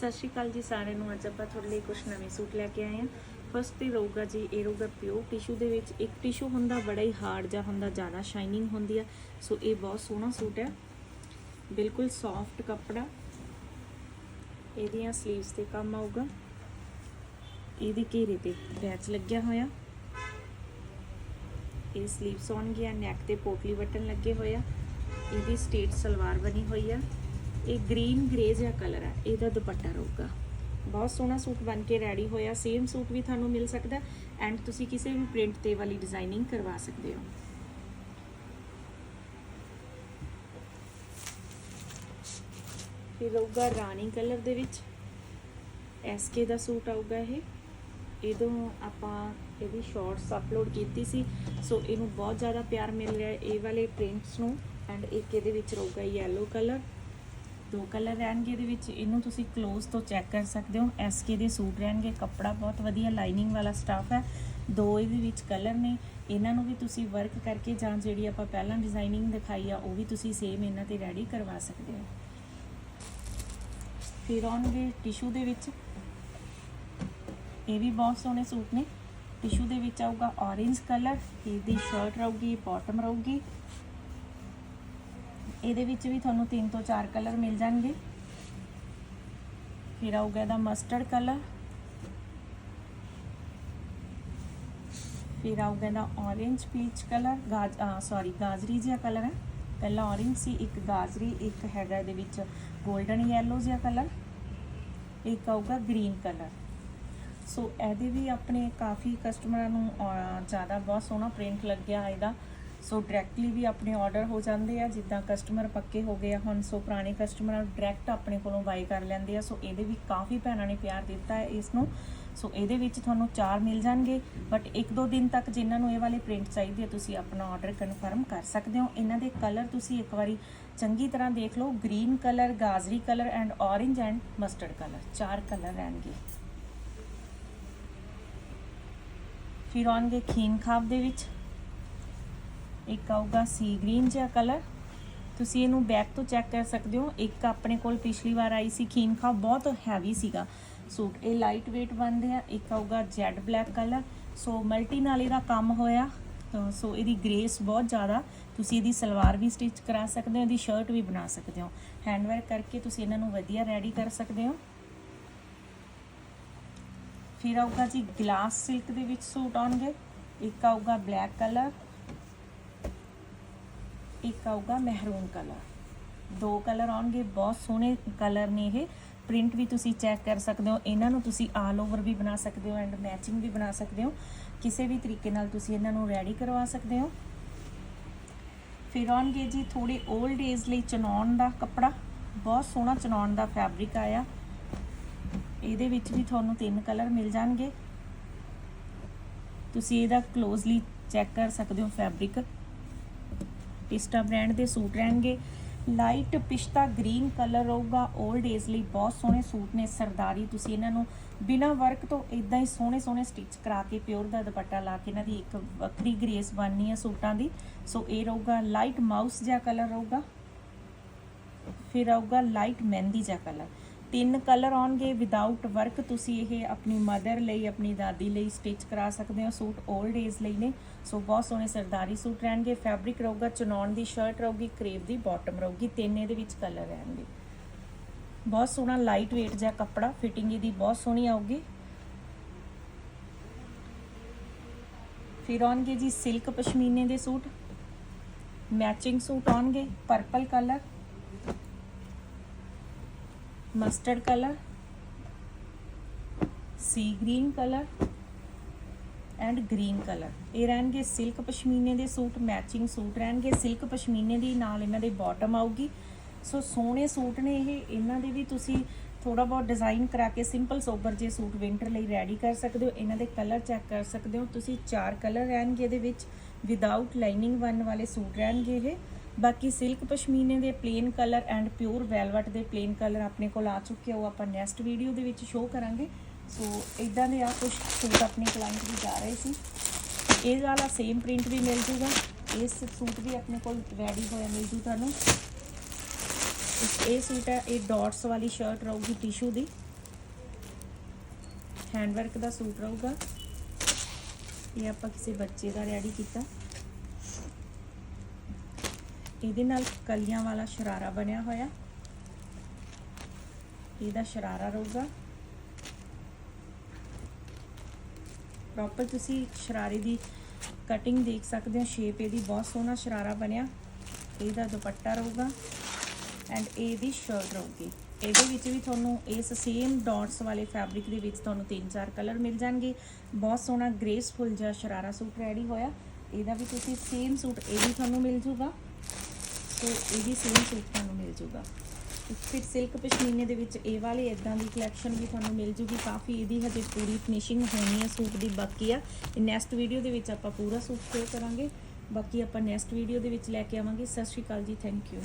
ਸਤਿ ਸ਼੍ਰੀ ਅਕਾਲ ਜੀ ਸਾਰਿਆਂ ਨੂੰ। ਅੱਜ ਆਪਾਂ ਤੁਹਾਡੇ ਲਈ ਕੁਝ ਨਵੇਂ ਸੂਟ ਲੈ ਕੇ ਆਏ ਹਾਂ। ਫਸਟ ਤੇ ਰਹੂਗਾ ਜੀ, ਇਹ ਰਹੂਗਾ ਪਿਓਰ ਟਿਸ਼ੂ ਦੇ ਵਿੱਚ। ਇੱਕ ਟਿਸ਼ੂ ਹੁੰਦਾ ਬੜਾ ਹੀ ਹਾਰਡ ਜਾਂ ਹੁੰਦਾ, ਜ਼ਿਆਦਾ ਸ਼ਾਈਨਿੰਗ ਹੁੰਦੀ ਆ। ਸੋ ਇਹ ਬਹੁਤ ਸੋਹਣਾ ਸੂਟ ਹੈ। ਬਿਲਕੁਲ ਸੌਫਟ ਕੱਪੜਾ। ਇਹਦੀਆਂ ਸਲੀਵਸ ਤੇ ਕੰਮ ਆਊਗਾ। ਇਹਦੇ ਘੇਰੇ ਤੇ ਬੈਚ ਲੱਗਿਆ ਹੋਇਆ। ਇਹ ਸਲੀਵਸ ਆਉਣਗੀਆਂ ਨੈਕ ਤੇ ਪੋਟਲੀ ਬਟਨ ਲੱਗੇ ਹੋਏ ਆ। ਇਹਦੀ ਸਟੇਟ ਸਲਵਾਰ ਬਣੀ ਹੋਈ ਆ। ਇਹ ਗ੍ਰੀਨ ਗ੍ਰੇ ਜਿਹਾ ਕਲਰ ਹੈ, ਇਹਦਾ ਦੁਪੱਟਾ ਰਹੂਗਾ। ਬਹੁਤ ਸੋਹਣਾ ਸੂਟ ਬਣ ਕੇ ਰੈਡੀ ਹੋਇਆ ਸੇਮ ਸੂਟ ਵੀ ਤੁਹਾਨੂੰ ਮਿਲ ਸਕਦਾ ਐਂਡ ਤੁਸੀਂ ਕਿਸੇ ਵੀ ਪ੍ਰਿੰਟ ਤੇ ਵਾਲੀ ਡਿਜ਼ਾਈਨਿੰਗ ਕਰਵਾ ਸਕਦੇ ਹੋ। ਫਿਰ ਰਹੂਗਾ ਰਾਣੀ ਕਲਰ ਦੇ ਵਿੱਚ। ਐਸਕੇ ਦਾ ਸੂਟ ਆਊਗਾ ਇਹ। ਇਹਦੋਂ ਆਪਾਂ ਇਹਦੀ ਸ਼ਾਰਟਸ ਅਪਲੋਡ ਕੀਤੀ ਸੀ ਸੋ ਇਹਨੂੰ ਬਹੁਤ ਜ਼ਿਆਦਾ ਪਿਆਰ ਮਿਲ ਰਿਹਾ ਇਹ ਵਾਲੇ ਪ੍ਰਿੰਟਸ ਨੂੰ। ਐਂਡ ਇੱਕ ਇਹਦੇ ਵਿੱਚ ਰਹੂਗਾ ਯੈਲੋ ਕਲਰ ਦੋ ਕਲਰ ਰਹਿਣਗੇ ਇਹਦੇ ਵਿੱਚ। ਇਹਨੂੰ ਤੁਸੀਂ ক্লোਜ਼ ਤੋਂ ਚੈੱਕ ਕਰ ਸਕਦੇ ਹੋ। ਐਸਕੇ ਦੇ ਸੂਟ ਰਹਿਣਗੇ। ਕੱਪੜਾ ਬਹੁਤ ਵਧੀਆ ਲਾਈਨਿੰਗ ਵਾਲਾ ਸਟਾਫ ਹੈ। ਦੋ ਇਹਦੇ ਵਿੱਚ ਕਲਰ ਨੇ। ਇਹਨਾਂ ਨੂੰ ਵੀ ਤੁਸੀਂ ਵਰਕ ਕਰਕੇ ਜਾਂ ਜਿਹੜੀ ਆਪਾਂ ਪਹਿਲਾਂ ਡਿਜ਼ਾਈਨਿੰਗ ਦਿਖਾਈ ਆ, ਉਹ ਵੀ ਤੁਸੀਂ ਸੇਮ ਇਹਨਾਂ ਤੇ ਰੈਡੀ ਕਰਵਾ ਸਕਦੇ ਹੋ। ਫਿਰ ਆਉਣਗੇ ਟਿਸ਼ੂ ਦੇ ਵਿੱਚ। ਇਹ ਵੀ ਬਹੁਤ ਸੋਹਣੇ ਸੂਟ ਨੇ। ਟਿਸ਼ੂ ਦੇ ਵਿੱਚ ਆਊਗਾ orange ਕਲਰ। ਇਹਦੀ ਸ਼ਰਟ ਰਹੂਗੀ ਬਾਟਮ ਰਹੂਗੀ। ਇਹਦੇ ਵਿੱਚ ਵੀ ਤੁਹਾਨੂੰ 3 ਤੋਂ 4 ਕਲਰ ਮਿਲ ਜਾਣਗੇ। ਫਿਰ ਆਊਗਾ ਇਹਦਾ ਮਸਟਰਡ ਕਲਰ ਫਿਰ ਆਊਗਾ ਇਹਦਾ orange ਪੀਚ ਕਲਰ ਗਾਜ ਸੌਰੀ ਗਾਜਰੀ ਜਿਹਾ ਕਲਰ ਹੈ। ਪਹਿਲਾ orange ਸੀ, ਇੱਕ ਗਾਜਰੀ, ਇੱਕ ਹੈਗਾ ਇਹਦੇ ਵਿੱਚ 골ਡਨ ਯੈਲੋ ਜਿਹਾ ਕਲਰ ਇੱਕ ਆਊਗਾ ਗ੍ਰੀਨ ਕਲਰ ਸੋ ਇਹਦੇ ਵੀ ਆਪਣੇ ਕਾਫੀ ਕਸਟਮਰਾਂ ਨੂੰ ਜ਼ਿਆਦਾ ਬਹੁਤ ਸੋਹਣਾ ਪ੍ਰਿੰਟ ਲੱਗਿਆ ਇਹਦਾ। ਸੋ ਡਾਇਰੈਕਟਲੀ ਵੀ ਆਪਣੇ ਆਰਡਰ ਹੋ ਜਾਂਦੇ ਆ, ਜਿੱਦਾਂ ਕਸਟਮਰ ਪੱਕੇ ਹੋ ਗਏ ਆ, ਹੁਣ ਸੋ ਪੁਰਾਣੇ ਕਸਟਮਰਾਂ ਨੂੰ ਡਾਇਰੈਕਟ ਆਪਣੇ ਕੋਲੋਂ ਬਾਈ ਕਰ ਲੈਂਦੇ ਆ, ਸੋ ਇਹਦੇ ਵੀ ਕਾਫੀ ਭੈਣਾਂ ਨੇ ਪਿਆਰ ਦਿੱਤਾ ਹੈ ਇਸ ਨੂੰ ਸੋ ਇਹਦੇ ਵਿੱਚ ਤੁਹਾਨੂੰ ਚਾਰ ਮਿਲ ਜਾਣਗੇ ਬਟ ਇੱਕ ਦੋ ਦਿਨ ਤੱਕ ਜਿਨ੍ਹਾਂ ਨੂੰ ਇਹ ਵਾਲੇ ਪ੍ਰਿੰਟ ਚਾਹੀਦੇ ਆ, ਤੁਸੀਂ ਆਪਣਾ ਆਰਡਰ ਕਨਫਰਮ ਕਰ ਸਕਦੇ ਹੋ। ਇਹਨਾਂ ਦੇ ਕਲਰ ਤੁਸੀਂ ਇੱਕ ਵਾਰੀ ਚੰਗੀ ਤਰ੍ਹਾਂ ਦੇਖ ਲਓ green colour ਗਾਜਰੀ colour and orange and mustard colour ਚਾਰ ਕਲਰ ਰਹਿਣਗੇ। ਫਿਰ ਆਉਣਗੇ ਖੀਨ ਖਾਬ ਦੇ ਵਿੱਚ। ਇੱਕ ਆਊਗਾ ਸੀ ਗ੍ਰੀਨ ਜਿਹਾ ਕਲਰ। ਤੁਸੀਂ ਇਹਨੂੰ ਬੈਕ ਤੋਂ ਚੈੱਕ ਕਰ ਸਕਦੇ ਹੋ। ਇੱਕ ਆਪਣੇ ਕੋਲ ਪਿਛਲੀ ਵਾਰ ਆਈ ਸੀ ਖੀਨਖਾ, ਬਹੁਤ ਹੈਵੀ ਸੀਗਾ। ਸੂਟ ਇਹ ਲਾਈਟ weight ਬਣਦੇ ਆ। ਇੱਕ ਆਊਗਾ jet black colour so multi ਨਾਲ ਇਹਦਾ ਕੰਮ ਹੋਇਆ। ਸੋ ਇਹਦੀ ਗ੍ਰੇਸ ਬਹੁਤ ਜ਼ਿਆਦਾ। ਤੁਸੀਂ ਇਹਦੀ ਸਲਵਾਰ ਵੀ ਸਟਿਚ ਕਰਾ ਸਕਦੇ ਹੋ, ਇਹਦੀ ਸ਼ਰਟ ਵੀ ਬਣਾ ਸਕਦੇ ਹੋ। ਹੈਂਡ ਵਰਕ ਕਰਕੇ ਤੁਸੀਂ ਇਹਨਾਂ ਨੂੰ ਵਧੀਆ ਰੈਡੀ ਕਰ ਸਕਦੇ ਹੋ। ਫਿਰ ਆਊਗਾ ਜੀ ਗਲਾਸ ਸਿਲਕ ਦੇ ਵਿੱਚ ਸੂਟ ਆਉਣਗੇ। ਇੱਕ ਆਊਗਾ ਬਲੈਕ ਕਲਰ ਇੱਕ ਆਊਗਾ ਮਹਿਰੂਨ ਕਲਰ। ਦੋ ਕਲਰ ਆਉਣਗੇ, ਬਹੁਤ ਸੋਹਣੇ ਕਲਰ ਨੇ ਇਹ। ਪ੍ਰਿੰਟ ਵੀ ਤੁਸੀਂ ਚੈੱਕ ਕਰ ਸਕਦੇ ਹੋ। ਇਹਨਾਂ ਨੂੰ ਤੁਸੀਂ ਆਲ ਓਵਰ ਵੀ ਬਣਾ ਸਕਦੇ ਹੋ ਐਂਡ ਮੈਚਿੰਗ ਵੀ ਬਣਾ ਸਕਦੇ ਹੋ। ਕਿਸੇ ਵੀ ਤਰੀਕੇ ਨਾਲ ਤੁਸੀਂ ਇਹਨਾਂ ਨੂੰ ਰੈਡੀ ਕਰਵਾ ਸਕਦੇ ਹੋ। ਫਿਰ ਆਉਣਗੇ ਜੀ ਥੋੜੇ 올ਡ ਏਜ ਲਈ ਚਨੌਨ ਦਾ ਕੱਪੜਾ। ਬਹੁਤ ਸੋਹਣਾ ਚਨੌਨ ਦਾ ਫੈਬਰਿਕ ਆਇਆ। ਇਹਦੇ ਵਿੱਚ ਵੀ ਤੁਹਾਨੂੰ ਤਿੰਨ ਕਲਰ ਮਿਲ ਜਾਣਗੇ। ਤੁਸੀਂ ਇਹਦਾ ਕਲੋਜ਼ਲੀ ਚੈੱਕ ਕਰ ਸਕਦੇ ਹੋ ਫੈਬਰਿਕ ਟਿਸਟਾ ਬ੍ਰਾਂਡ ਦੇ ਸੂਟ ਰਹਿਣਗੇ। ਲਾਈਟ ਪਿਸਤਾ ਗ੍ਰੀਨ ਕਲਰ ਹੋਊਗਾ 올ਡ ਏਜ ਲਈ ਬਹੁਤ ਸੋਹਣੇ ਸੂਟ ਨੇ ਸਰਦਾਰੀ। ਤੁਸੀਂ ਇਹਨਾਂ ਨੂੰ ਬਿਨਾ ਵਰਕ ਤੋਂ ਇਦਾਂ ਹੀ ਸੋਹਣੇ ਸੋਹਣੇ ਸਟਿਚ ਕਰਾ ਕੇ ਪਿਓਰ ਦਾ ਦੁਪੱਟਾ ਲਾ ਕੇ ਇਹਨਾਂ ਦੀ ਇੱਕ ਵੱਖਰੀ ਗ੍ਰੇਸ ਬਣਨੀ ਹੈ ਸੂਟਾਂ ਦੀ। ਸੋ ਇਹ ਰਹੂਗਾ ਲਾਈਟ ਮਾਊਸ ਜਿਹਾ ਕਲਰ ਰਹੂਗਾ। ਫਿਰ ਆਊਗਾ ਲਾਈਟ ਮਹਿੰਦੀ ਜਿਹਾ ਕਲਰ ਤਿੰਨ ਕਲਰ ਆਉਣਗੇ ਵਿਦਆਊਟ ਵਰਕ ਤੁਸੀਂ ਇਹ ਆਪਣੀ ਮਦਰ ਲਈ, ਆਪਣੀ ਦਾਦੀ ਲਈ ਸਟਿਚ ਕਰਾ ਸਕਦੇ ਹੋ। ਸੂਟ 올ਡ ਏਜ ਲਈ ਨੇ। ਸੋ ਬਹੁਤ ਸੋਹਣੇ ਸਰਦਾਰੀ ਸੂਟ ਰਹਿਣਗੇ। ਫੈਬਰਿਕ ਰਹੂਗਾ ਚਨੌਨ ਦੀ ਸ਼ਰਟ ਰਹੂਗੀ ਕਰੇਵ ਦੀ ਬਾਟਮ ਰਹੂਗੀ। ਤਿੰਨ ਇਹਦੇ ਵਿੱਚ ਕਲਰ ਰਹਿਣਗੇ। ਬਹੁਤ ਸੋਹਣਾ ਲਾਈਟ weight ਜਿਹਾ ਕੱਪੜਾ ਫਿਟਿੰਗ ਇਹਦੀ ਬਹੁਤ ਸੋਹਣੀ ਆਊਗੀ। ਫਿਰ ਆਉਣਗੇ ਜੀ ਸਿਲਕ ਪਸ਼ਮੀਨੇ ਦੇ ਸੂਟ। ਮੈਚਿੰਗ ਸੂਟ ਆਉਣਗੇ purple colour mustard colour sea green colour and green colour ਇਹ ਰਹਿਣਗੇ ਸਿਲਕ ਪਸ਼ਮੀਨੇ ਦੇ ਸੂਟ ਮੈਚਿੰਗ ਸੂਟ ਰਹਿਣਗੇ। ਸਿਲਕ ਪਸ਼ਮੀਨੇ ਦੀ ਨਾਲ ਇਹਨਾਂ ਦੇ ਬਾਟਮ ਆਊਗੀ। ਸੋ ਸੋਹਣੇ ਸੂਟ ਨੇ ਇਹ। ਇਹਨਾਂ ਦੇ ਵੀ ਤੁਸੀਂ ਥੋੜਾ ਬਹੁਤ ਡਿਜ਼ਾਈਨ ਕਰਾ ਕੇ ਸਿੰਪਲ ਸੋਬਰ ਜੇ ਸੂਟ ਵਿੰਟਰ ਲਈ ਰੈਡੀ ਕਰ ਸਕਦੇ ਹੋ। ਇਹਨਾਂ ਦੇ ਕਲਰ ਚੈੱਕ ਕਰ ਸਕਦੇ ਹੋ। ਤੁਸੀਂ ਚਾਰ ਕਲਰ ਰਹਿਣਗੇ ਇਹਦੇ ਵਿੱਚ। ਵਿਦਆਊਟ ਲਾਈਨਿੰਗ ਬਣਨ ਵਾਲੇ ਸੂਟ ਰਹਿਣਗੇ ਇਹ। ਬਾਕੀ ਸਿਲਕ ਪਸ਼ਮੀਨੇ ਦੇ plain colour and pure velvet ਦੇ ਪਲੇਨ ਕਲਰ ਆਪਣੇ ਕੋਲ ਆ ਚੁੱਕੇ ਆ, ਉਹ ਆਪਾਂ ਨੈਕਸਟ ਵੀਡੀਓ ਦੇ ਵਿੱਚ ਸ਼ੋਅ ਕਰਾਂਗੇ। ਸੋ ਇਦਾਂ ਦੇ ਆ ਕੁਝ ਸੂਟ ਆਪਣੇ ਕਲਾਇੰਟ ਵੀ ਜਾ ਰਹੇ ਸੀ। ਇਹ ਵਾਲਾ ਸੇਮ ਪ੍ਰਿੰਟ ਵੀ ਮਿਲ ਜੂਗਾ। ਇਸ ਸੂਟ ਵੀ ਆਪਣੇ ਕੋਲ ਰੈਡੀ ਹੋਇਆ ਮਿਲ ਜੂ ਤੁਹਾਨੂੰ। ਇਹ ਸੂਟ ਹੈ ਇਹ ਡਾਟਸ ਵਾਲੀ ਸ਼ਰਟ ਰਹੂਗੀ ਟਿਸ਼ੂ ਦੀ। ਹੈਂਡਵਰਕ ਦਾ ਸੂਟ ਰਹੂਗਾ। ਇਹ ਆਪਾਂ ਕਿਸੇ ਬੱਚੇ ਦਾ ਰੈਡੀ ਕੀਤਾ। ਇਹਦੇ ਨਾਲ ਕਲੀਆਂ ਵਾਲਾ ਸ਼ਰਾਰਾ ਬਣਿਆ ਹੋਇਆ। ਇਹਦਾ ਸ਼ਰਾਰਾ ਰਹੂਗਾ। ਪ੍ਰੋਪਰ ਤੁਸੀਂ ਸ਼ਰਾਰੇ ਦੀ ਕਟਿੰਗ ਦੇਖ ਸਕਦੇ ਹੋ। ਸ਼ੇਪ ਇਹਦੀ ਬਹੁਤ ਸੋਹਣਾ ਸ਼ਰਾਰਾ ਬਣਿਆ। ਇਹਦਾ ਦੁਪੱਟਾ ਰਹੂਗਾ ਐਂਡ ਇਹਦੀ ਸ਼ਰਟ ਰਹੂਗੀ। ਇਹਦੇ ਵਿੱਚ ਵੀ ਤੁਹਾਨੂੰ ਇਸ ਸੇਮ ਡਾਟਸ ਵਾਲੇ ਫੈਬਰਿਕ ਦੇ ਵਿੱਚ ਤੁਹਾਨੂੰ ਤਿੰਨ ਚਾਰ ਕਲਰ ਮਿਲ ਜਾਣਗੇ। ਬਹੁਤ ਸੋਹਣਾ ਗ੍ਰੇਸਫੁਲ ਜਿਹਾ ਸ਼ਰਾਰਾ ਸੂਟ ਰੈਡੀ ਹੋਇਆ। ਇਹਦਾ ਵੀ ਤੁਸੀਂ ਸੇਮ ਸੂਟ ਇਹ ਵੀ ਤੁਹਾਨੂੰ ਮਿਲ ਜੂਗਾ ਸੋ ਇਹ ਵੀ ਸੇਮ ਸਿਲਕ ਤੁਹਾਨੂੰ ਮਿਲ ਜੂਗਾ। ਫਿਰ ਸਿਲਕ ਪਸ਼ਮੀਨੇ ਦੇ ਵਿੱਚ ਇਹ ਵਾਲੇ ਇਦਾਂ ਦੀ ਕਲੈਕਸ਼ਨ ਵੀ ਤੁਹਾਨੂੰ ਮਿਲ ਜੂਗੀ। ਕਾਫੀ ਇਹਦੀ ਹਜੇ ਪੂਰੀ ਫਿਨਿਸ਼ਿੰਗ ਹੋਣੀ ਹੈ ਸੂਟ ਦੀ ਬਾਕੀ ਆ। ਨੈਕਸਟ ਵੀਡੀਓ ਦੇ ਵਿੱਚ ਆਪਾਂ ਪੂਰਾ ਸੂਟ ਸ਼ੇਅਰ ਕਰਾਂਗੇ। ਬਾਕੀ ਆਪਾਂ ਨੈਕਸਟ ਵੀਡੀਓ ਦੇ ਵਿੱਚ ਲੈ ਕੇ ਆਵਾਂਗੇ। ਸਤਿ ਸ਼੍ਰੀ ਅਕਾਲ ਜੀ ਥੈਂਕ ਯੂ